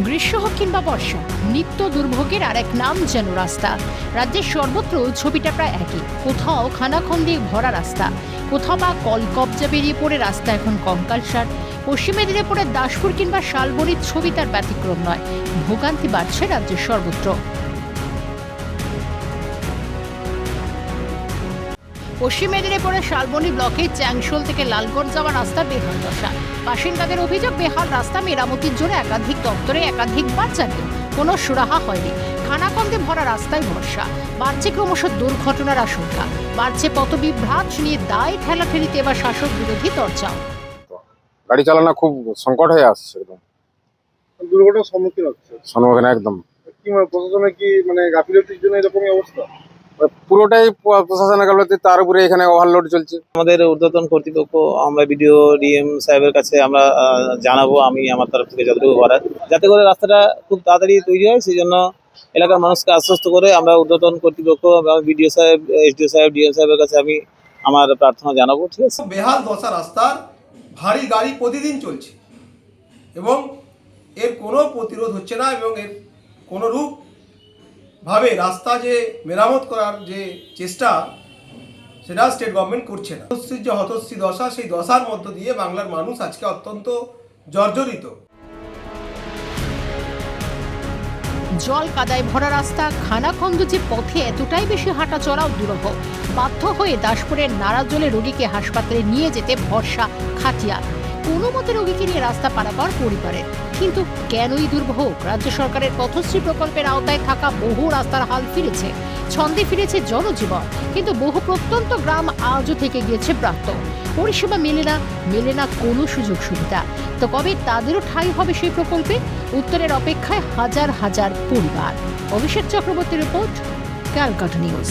গ্রীষ্ম হোক কিংবা বর্ষা, নিত্য দুর্ভোগের আর এক নাম যেন রাস্তা। রাজ্যের সর্বত্র ছবিটা প্রায় একই। কোথাও খানাখন্দে ভরা রাস্তা, কোথাও বা কলকবজা বেরিয়ে পড়ে রাস্তা এখন কঙ্কালসার পশ্চিম মেদিনীপুরের দাসপুর কিংবা শালবনির ছবি তার ব্যতিক্রম নয়। ভোগান্তি বাড়ছে রাজ্যের সর্বত্র। পশ্চিম মেদিনীপুরের শালবনী ব্লকে চ্যাংশোল থেকে লালগড় যাওয়ার রাস্তা বেহাল দশা। বাসিন্দাদের অভিযোগ বেহাল রাস্তা মেরামতির জন্য একাধিক দপ্তরে একাধিকবার জানিয়ে কোনো সুরাহা হয়নি। খানাকন্দে ভরা রাস্তায় ভরসা বাড়ছে ক্রমশ দুর্ঘটনার আশঙ্কা। বাড়ছে পথবিভ্রাট নিয়ে দায় ঠেলাঠেলিতে এবার শাসক বিরোধী চর্চাও গাড়ি চালানো খুব সংকট হয়ে আসছে একদম। দুর্ঘটনার সম্মুখীন হচ্ছে। সম্মুখীন একদম। কি মানে প্রশাসনের কি মানে গাফিলতির জন্য এরকমই অবস্থা? পুরোটাই প্রশাসনের গাফিলতি তার উপরে এখানে ওভারলোড চলছে। আমাদের ঊর্ধ্বতন কর্তৃপক্ষ আমরা বিডিও ডিএম সাহেবের কাছে আমরা জানাব আমি আমার তরফ থেকে যতটুকু করার। যাতে করে রাস্তাটা খুব তাড়াতাড়ি তৈরি হয় সেই জন্য এলাকার মানুষকে আশ্বস্ত করে আমরা ঊর্ধ্বতন কর্তৃপক্ষ বিডিও সাহেব এসডিও সাহেব ডিএম সাহেবের কাছে আমি আমার প্রার্থনা জানাব ঠিক আছে? বেহাল দশা রাস্তার ভারী গাড়ি প্রতিদিন চলছে এবং এর কোনো প্রতিরোধ হচ্ছে না এবং এর কোনো রূপ ভাবে রাস্তা যে মেরামত করার যে চেষ্টা, সেটা স্টেট গভর্নমেন্ট করছে না। হতশ্রীর যে হতশ্রী দশা, সেই দশার মধ্য দিয়ে বাংলার মানুষ আজকে অত্যন্ত জর্জরিত। জল কাদায় ভরা রাস্তা, খানাখন্দ যে পথে এতটাই বেশি হাঁটা চলাও দুরূহ। বাধ্য হয়ে দাসপুরের নারাজলে রোগীকে হাসপাতালে নিয়ে যেতে ভরসা খাটিয়া কোনো মতে রোগীকে নিয়ে রাস্তা পারাপার পরিবারের কিন্তু কেনই দুর্ভোগ? রাজ্য সরকারের পথশ্রী প্রকল্পের আওতায় থাকা বহু রাস্তার হাল ফিরেছে, ছন্দে ফিরেছে জনজীবন। কিন্তু বহু প্রত্যন্ত গ্রাম আজও থেকে গিয়েছে প্রাপ্ত। পরিষেবা মেলে না মেলে না কোনো সুযোগ সুবিধা। তো কবে তাদেরও ঠাঁই হবে সেই প্রকল্পে? উত্তরের অপেক্ষায় হাজার হাজার পরিবার। Abhishek Chakraborty report, Calcutta news.